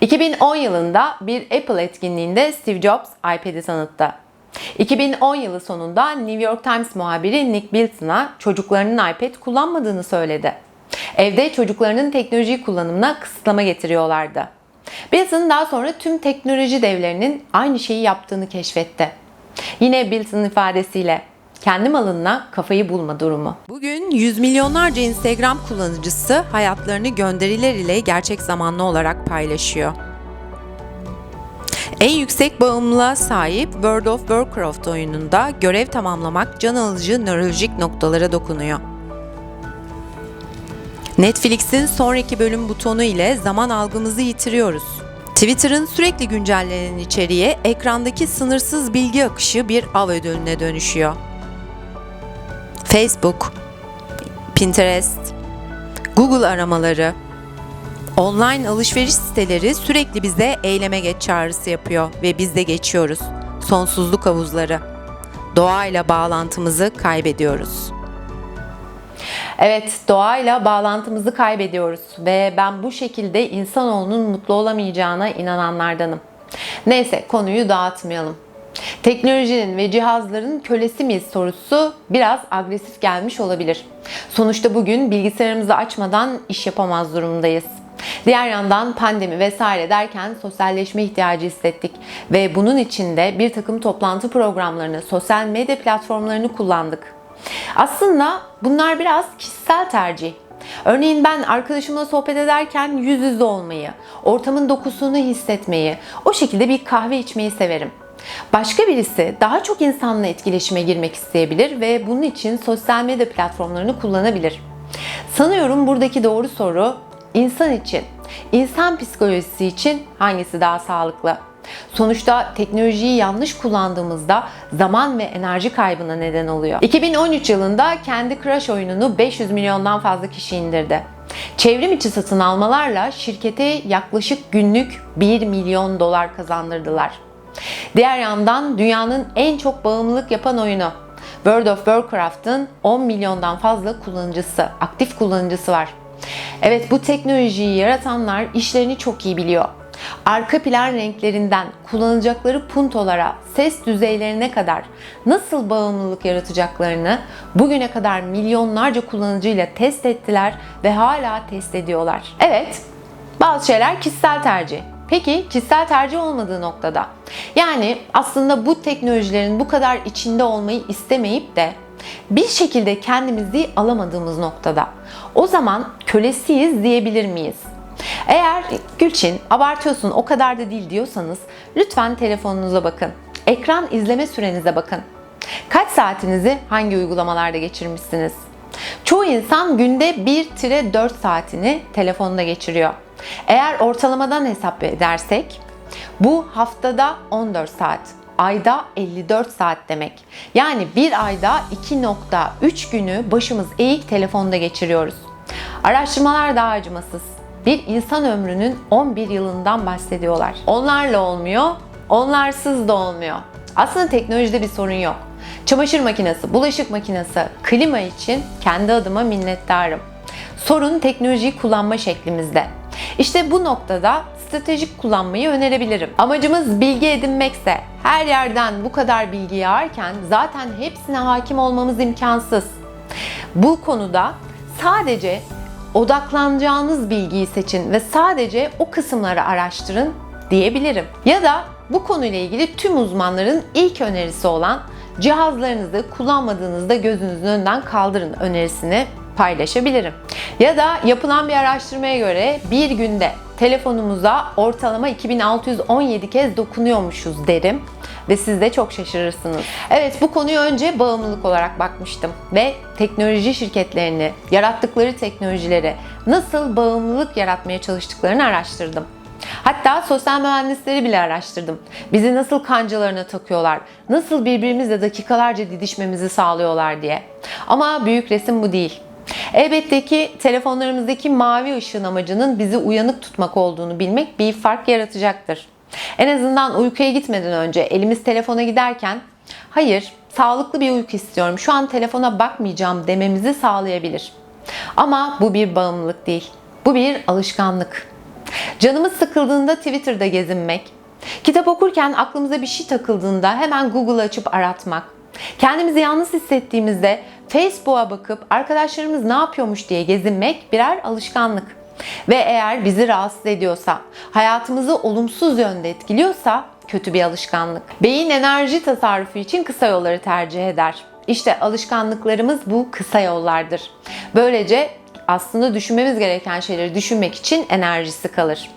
2010 yılında bir Apple etkinliğinde Steve Jobs iPad'i tanıttı. 2010 yılı sonunda New York Times muhabiri Nick Bilton'a çocuklarının iPad kullanmadığını söyledi. Evde çocuklarının teknoloji kullanımına kısıtlama getiriyorlardı. Bilton daha sonra tüm teknoloji devlerinin aynı şeyi yaptığını keşfetti. Yine Bilton'ın ifadesiyle kendi malınla kafayı bulma durumu. Bugün yüz milyonlarca Instagram kullanıcısı hayatlarını gönderiler ile gerçek zamanlı olarak paylaşıyor. En yüksek bağımlılığa sahip World of Warcraft oyununda görev tamamlamak can alıcı nörolojik noktalara dokunuyor. Netflix'in sonraki bölüm butonu ile zaman algımızı yitiriyoruz. Twitter'ın sürekli güncellenen içeriği ekrandaki sınırsız bilgi akışı bir av ödülüne dönüşüyor. Facebook, Pinterest, Google aramaları, online alışveriş siteleri sürekli bize eyleme geç çağrısı yapıyor ve biz de geçiyoruz. Sonsuzluk havuzları. Doğayla bağlantımızı kaybediyoruz. Evet, doğayla bağlantımızı kaybediyoruz ve ben bu şekilde insanoğlunun mutlu olamayacağına inananlardanım. Neyse, konuyu dağıtmayalım. Teknolojinin ve cihazların kölesi miyiz sorusu biraz agresif gelmiş olabilir. Sonuçta bugün bilgisayarımızı açmadan iş yapamaz durumdayız. Diğer yandan pandemi vesaire derken sosyalleşme ihtiyacı hissettik ve bunun için de bir takım toplantı programlarını, sosyal medya platformlarını kullandık. Aslında bunlar biraz kişisel tercih. Örneğin ben arkadaşımla sohbet ederken yüz yüze olmayı, ortamın dokusunu hissetmeyi, o şekilde bir kahve içmeyi severim. Başka birisi daha çok insanla etkileşime girmek isteyebilir ve bunun için sosyal medya platformlarını kullanabilir. Sanıyorum buradaki doğru soru insan için, insan psikolojisi için hangisi daha sağlıklı? Sonuçta teknolojiyi yanlış kullandığımızda zaman ve enerji kaybına neden oluyor. 2013 yılında Candy Crush oyununu 500 milyondan fazla kişi indirdi. Çevrim içi satın almalarla şirkete yaklaşık günlük 1 milyon dolar kazandırdılar. Diğer yandan dünyanın en çok bağımlılık yapan oyunu World of Warcraft'ın 10 milyondan fazla kullanıcısı, aktif kullanıcısı var. Evet bu teknolojiyi yaratanlar işlerini çok iyi biliyor. Arka plan renklerinden kullanacakları puntolara, ses düzeylerine kadar nasıl bağımlılık yaratacaklarını bugüne kadar milyonlarca kullanıcıyla test ettiler ve hala test ediyorlar. Evet, bazı şeyler kişisel tercih. Peki kişisel tercih olmadığı noktada? Yani aslında bu teknolojilerin bu kadar içinde olmayı istemeyip de bir şekilde kendimizi alamadığımız noktada o zaman kölesiyiz diyebilir miyiz? Eğer Gülçin abartıyorsun o kadar da değil diyorsanız lütfen telefonunuza bakın. Ekran izleme sürenize bakın. Kaç saatinizi hangi uygulamalarda geçirmişsiniz? Çoğu insan günde 1-4 saatini telefonda geçiriyor. Eğer ortalamadan hesap edersek bu haftada 14 saat, ayda 54 saat demek. Yani bir ayda 2.3 günü başımız eğik telefonda geçiriyoruz. Araştırmalar daha acımasız. Bir insan ömrünün 11 yılından bahsediyorlar. Onlarla olmuyor, onlarsız da olmuyor. Aslında teknolojide bir sorun yok. Çamaşır makinesi, bulaşık makinesi, klima için kendi adıma minnettarım. Sorun teknolojiyi kullanma şeklimizde. İşte bu noktada stratejik kullanmayı önerebilirim. Amacımız bilgi edinmekse her yerden bu kadar bilgi yağarken zaten hepsine hakim olmamız imkansız. Bu konuda sadece odaklanacağınız bilgiyi seçin ve sadece o kısımları araştırın diyebilirim. Ya da bu konuyla ilgili tüm uzmanların ilk önerisi olan cihazlarınızı kullanmadığınızda gözünüzün önünden kaldırın önerisini paylaşabilirim. Ya da yapılan bir araştırmaya göre bir günde telefonumuza ortalama 2617 kez dokunuyormuşuz derim ve siz de çok şaşırırsınız. Evet bu konuyu önce bağımlılık olarak bakmıştım ve teknoloji şirketlerini, yarattıkları teknolojileri nasıl bağımlılık yaratmaya çalıştıklarını araştırdım. Hatta sosyal mühendisleri bile araştırdım. Bizi nasıl kancalarına takıyorlar, nasıl birbirimizle dakikalarca didişmemizi sağlıyorlar diye. Ama büyük resim bu değil. Elbette ki telefonlarımızdaki mavi ışığın amacının bizi uyanık tutmak olduğunu bilmek bir fark yaratacaktır. En azından uykuya gitmeden önce elimiz telefona giderken hayır sağlıklı bir uyku istiyorum şu an telefona bakmayacağım dememizi sağlayabilir. Ama bu bir bağımlılık değil. Bu bir alışkanlık. Canımız sıkıldığında Twitter'da gezinmek, kitap okurken aklımıza bir şey takıldığında hemen Google açıp aratmak, kendimizi yalnız hissettiğimizde Facebook'a bakıp arkadaşlarımız ne yapıyormuş diye gezinmek birer alışkanlık. Ve eğer bizi rahatsız ediyorsa, hayatımızı olumsuz yönde etkiliyorsa kötü bir alışkanlık. Beyin enerji tasarrufu için kısa yolları tercih eder. İşte alışkanlıklarımız bu kısa yollardır. Böylece aslında düşünmemiz gereken şeyleri düşünmek için enerjisi kalır.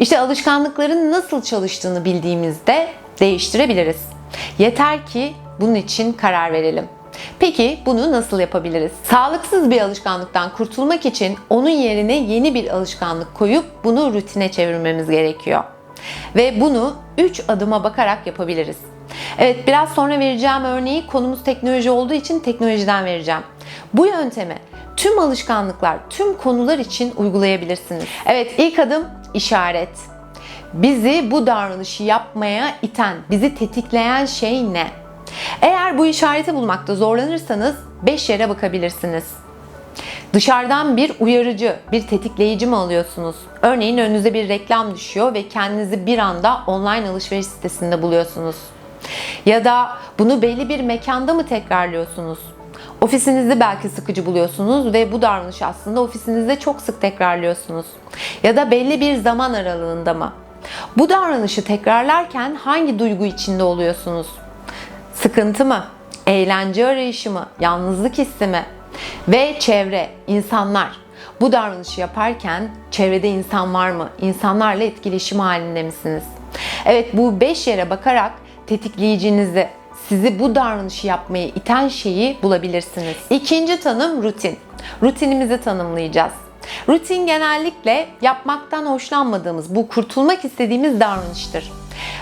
İşte alışkanlıkların nasıl çalıştığını bildiğimizde değiştirebiliriz. Yeter ki bunun için karar verelim. Peki bunu nasıl yapabiliriz? Sağlıksız bir alışkanlıktan kurtulmak için onun yerine yeni bir alışkanlık koyup bunu rutine çevirmemiz gerekiyor. Ve bunu 3 adıma bakarak yapabiliriz. Evet biraz sonra vereceğim örneği konumuz teknoloji olduğu için teknolojiden vereceğim. Bu yöntemi tüm alışkanlıklar, tüm konular için uygulayabilirsiniz. Evet ilk adım işaret. Bizi bu davranışı yapmaya iten, bizi tetikleyen şey ne? Eğer bu işareti bulmakta zorlanırsanız 5 yere bakabilirsiniz. Dışarıdan bir uyarıcı, bir tetikleyici mi alıyorsunuz? Örneğin önünüze bir reklam düşüyor ve kendinizi bir anda online alışveriş sitesinde buluyorsunuz. Ya da bunu belli bir mekanda mı tekrarlıyorsunuz? Ofisinizde belki sıkıcı buluyorsunuz ve bu davranışı aslında ofisinizde çok sık tekrarlıyorsunuz. Ya da belli bir zaman aralığında mı? Bu davranışı tekrarlarken hangi duygu içinde oluyorsunuz? Sıkıntı mı? Eğlence arayışı mı? Yalnızlık hissi mi? Ve çevre, insanlar. Bu davranışı yaparken çevrede insan var mı? İnsanlarla etkileşim halinde misiniz? Evet bu 5 yere bakarak tetikleyicinizi, sizi bu davranışı yapmaya iten şeyi bulabilirsiniz. İkinci tanım rutin. Rutinimizi tanımlayacağız. Rutin genellikle yapmaktan hoşlanmadığımız, bu kurtulmak istediğimiz davranıştır.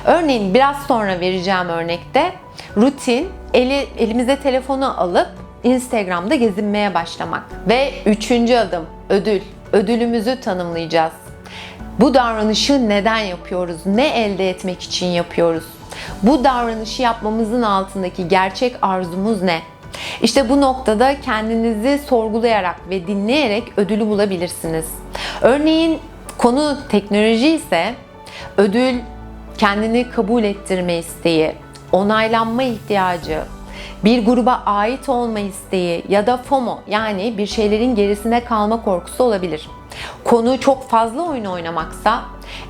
Örneğin biraz sonra vereceğim örnekte rutin eli, elimize telefonu alıp Instagram'da gezinmeye başlamak. Ve üçüncü adım ödül. Ödülümüzü tanımlayacağız. Bu davranışı neden yapıyoruz? Ne elde etmek için yapıyoruz? Bu davranışı yapmamızın altındaki gerçek arzumuz ne? İşte bu noktada kendinizi sorgulayarak ve dinleyerek ödülü bulabilirsiniz. Örneğin konu teknoloji ise ödül kendini kabul ettirme isteği, onaylanma ihtiyacı, bir gruba ait olma isteği ya da FOMO yani bir şeylerin gerisine kalma korkusu olabilir. Konu çok fazla oyun oynamaksa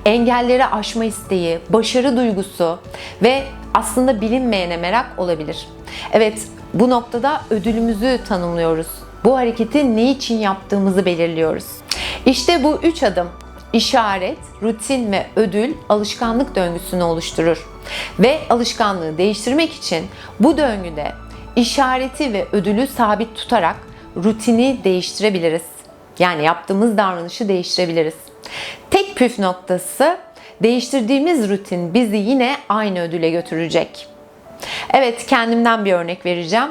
engelleri aşma isteği, başarı duygusu ve aslında bilinmeyene merak olabilir. Evet, bu noktada ödülümüzü tanımlıyoruz. Bu hareketi ne için yaptığımızı belirliyoruz. İşte bu üç adım işaret, rutin ve ödül alışkanlık döngüsünü oluşturur. Ve alışkanlığı değiştirmek için bu döngüde işareti ve ödülü sabit tutarak rutini değiştirebiliriz. Yani yaptığımız davranışı değiştirebiliriz. Tek püf noktası değiştirdiğimiz rutin bizi yine aynı ödüle götürecek. Evet kendimden bir örnek vereceğim.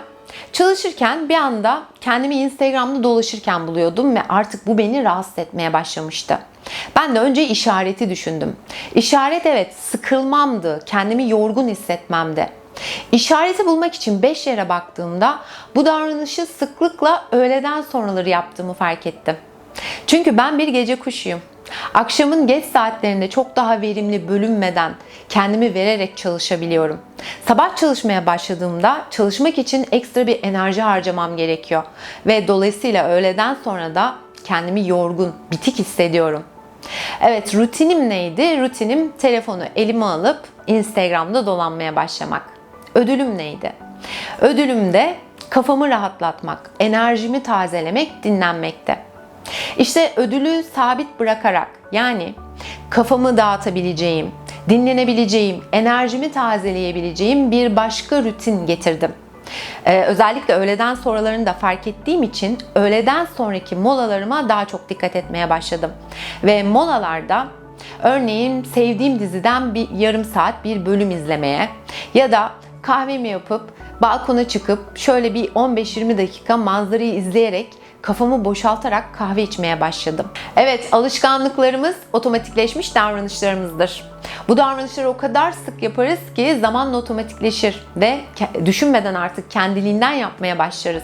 Çalışırken bir anda kendimi Instagram'da dolaşırken buluyordum ve artık bu beni rahatsız etmeye başlamıştı. Ben de önce işareti düşündüm. İşaret evet sıkılmamdı, kendimi yorgun hissetmemdi. İşareti bulmak için 5 yere baktığımda bu davranışı sıklıkla öğleden sonraları yaptığımı fark ettim. Çünkü ben bir gece kuşuyum. Akşamın geç saatlerinde çok daha verimli bölünmeden kendimi vererek çalışabiliyorum. Sabah çalışmaya başladığımda çalışmak için ekstra bir enerji harcamam gerekiyor ve dolayısıyla öğleden sonra da kendimi yorgun, bitik hissediyorum. Evet rutinim neydi? Rutinim telefonu elime alıp Instagram'da dolanmaya başlamak. Ödülüm neydi? Ödülüm de kafamı rahatlatmak, enerjimi tazelemek, dinlenmekte. İşte ödülü sabit bırakarak yani kafamı dağıtabileceğim, dinlenebileceğim, enerjimi tazeleyebileceğim bir başka rutin getirdim. Ee, özellikle öğleden sonralarını da fark ettiğim için öğleden sonraki molalarıma daha çok dikkat etmeye başladım. Ve molalarda örneğin sevdiğim diziden bir yarım saat bir bölüm izlemeye ya da kahvemi yapıp balkona çıkıp şöyle bir 15-20 dakika manzarayı izleyerek kafamı boşaltarak kahve içmeye başladım. Evet, alışkanlıklarımız otomatikleşmiş davranışlarımızdır. Bu davranışları o kadar sık yaparız ki zamanla otomatikleşir ve düşünmeden artık kendiliğinden yapmaya başlarız.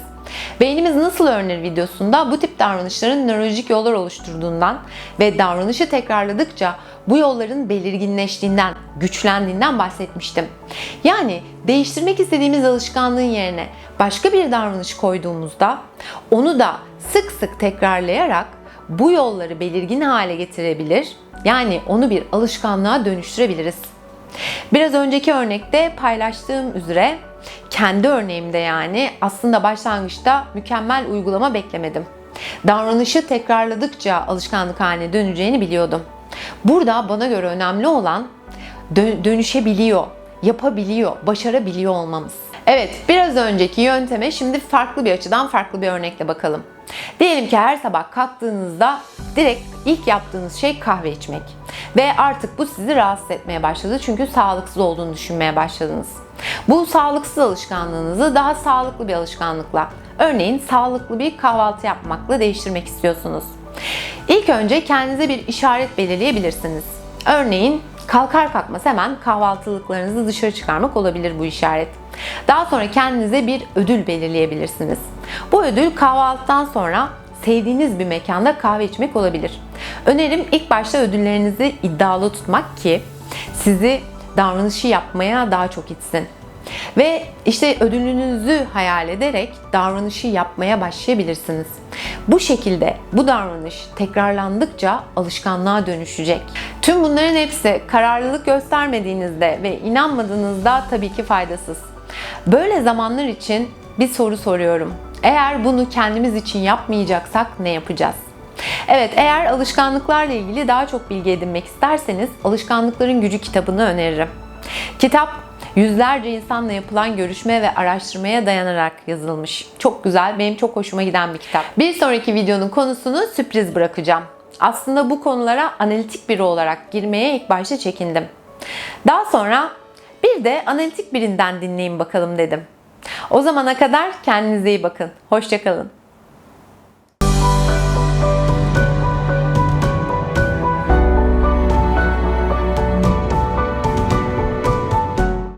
Beynimiz nasıl öğrenir videosunda bu tip davranışların nörolojik yollar oluşturduğundan ve davranışı tekrarladıkça bu yolların belirginleştiğinden, güçlendiğinden bahsetmiştim. Yani değiştirmek istediğimiz alışkanlığın yerine başka bir davranış koyduğumuzda onu da sık sık tekrarlayarak bu yolları belirgin hale getirebilir. Yani onu bir alışkanlığa dönüştürebiliriz. Biraz önceki örnekte paylaştığım üzere kendi örneğimde yani aslında başlangıçta mükemmel uygulama beklemedim. Davranışı tekrarladıkça alışkanlık haline döneceğini biliyordum. Burada bana göre önemli olan dö- dönüşebiliyor, yapabiliyor, başarabiliyor olmamız. Evet, biraz önceki yönteme şimdi farklı bir açıdan farklı bir örnekle bakalım. Diyelim ki her sabah kalktığınızda direkt ilk yaptığınız şey kahve içmek. Ve artık bu sizi rahatsız etmeye başladı çünkü sağlıksız olduğunu düşünmeye başladınız. Bu sağlıksız alışkanlığınızı daha sağlıklı bir alışkanlıkla, örneğin sağlıklı bir kahvaltı yapmakla değiştirmek istiyorsunuz. İlk önce kendinize bir işaret belirleyebilirsiniz. Örneğin kalkar kalkmaz hemen kahvaltılıklarınızı dışarı çıkarmak olabilir bu işaret. Daha sonra kendinize bir ödül belirleyebilirsiniz. Bu ödül kahvaltıdan sonra sevdiğiniz bir mekanda kahve içmek olabilir. Önerim ilk başta ödüllerinizi iddialı tutmak ki sizi davranışı yapmaya daha çok itsin. Ve işte ödülünüzü hayal ederek davranışı yapmaya başlayabilirsiniz. Bu şekilde bu davranış tekrarlandıkça alışkanlığa dönüşecek. Tüm bunların hepsi kararlılık göstermediğinizde ve inanmadığınızda tabii ki faydasız. Böyle zamanlar için bir soru soruyorum. Eğer bunu kendimiz için yapmayacaksak ne yapacağız? Evet, eğer alışkanlıklarla ilgili daha çok bilgi edinmek isterseniz Alışkanlıkların Gücü kitabını öneririm. Kitap yüzlerce insanla yapılan görüşme ve araştırmaya dayanarak yazılmış. Çok güzel, benim çok hoşuma giden bir kitap. Bir sonraki videonun konusunu sürpriz bırakacağım. Aslında bu konulara analitik biri olarak girmeye ilk başta çekindim. Daha sonra bir de analitik birinden dinleyin bakalım dedim. O zamana kadar kendinize iyi bakın. Hoşçakalın.